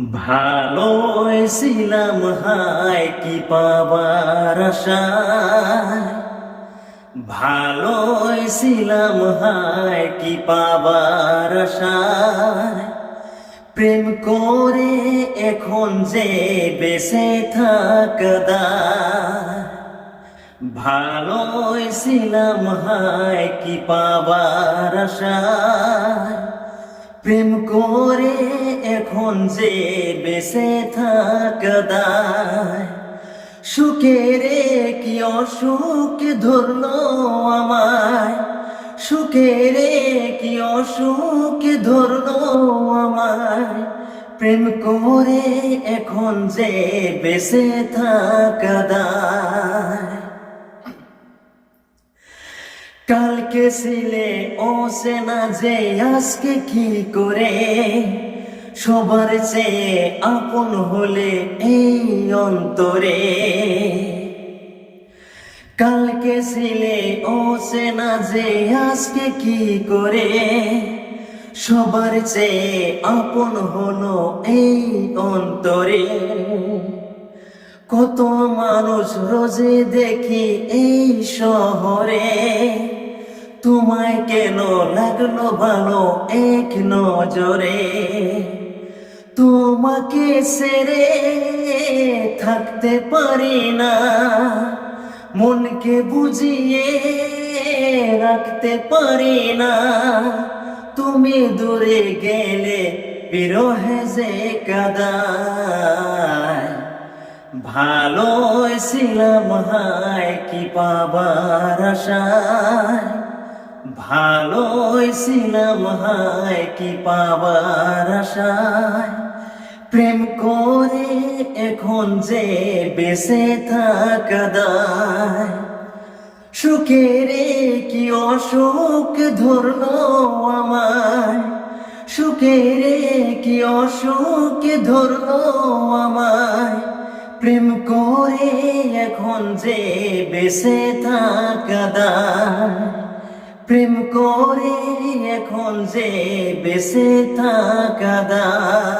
ভালো ছিলাম হায় কি পাবার আশায় ভালো ছিলাম হায় কি পাবার আশায় প্রেম করে এখন যে বেঁচে থাকদার ভালো ছিলাম হায় কি পাবার আশায় প্রেম করে এখন যে বেঁচে থাকদায়। সুখেরে কি অসুখ ধরলো আমায়। সুখেরে কি অসুখ ধরলো আমায়। প্রেম করে এখন যে বেঁচে থাকদায়। কালকে ছিলে ও সেনা যে আজকে কি করে? সবার চেয়ে আপন হলে এই অন্তরে। কালকে ছিলে ও সেনা যে আজকে কি করে? সবার চেয়ে আপন হলো এই অন্তরে। কত মানুষ রোজে দেখি এই শহরে। তোমায় কেন লাগল ভালো এক নজরে? তোমাকে সেরে থাকতে পারি না। মনকে বুঝিয়ে রাখতে পারি না। তুমি দূরে গেলে বিরহে যে কাদায়। ভালো ছিলাম, হায়, কি পাবার আশায়। ভালো ছিলাম, হায় কি পাবার আশায়। প্রেম করে এখন যে বেঁচে থাকদায় সুখেরে কি অসুখ ধরলো আমায়? সুখেরে কি অসুখ ধরলো আমায়? প্রেম করে এখন যে বেঁচে থাকদায় প্রেম করে এখন যে বেঁচে থাকদায়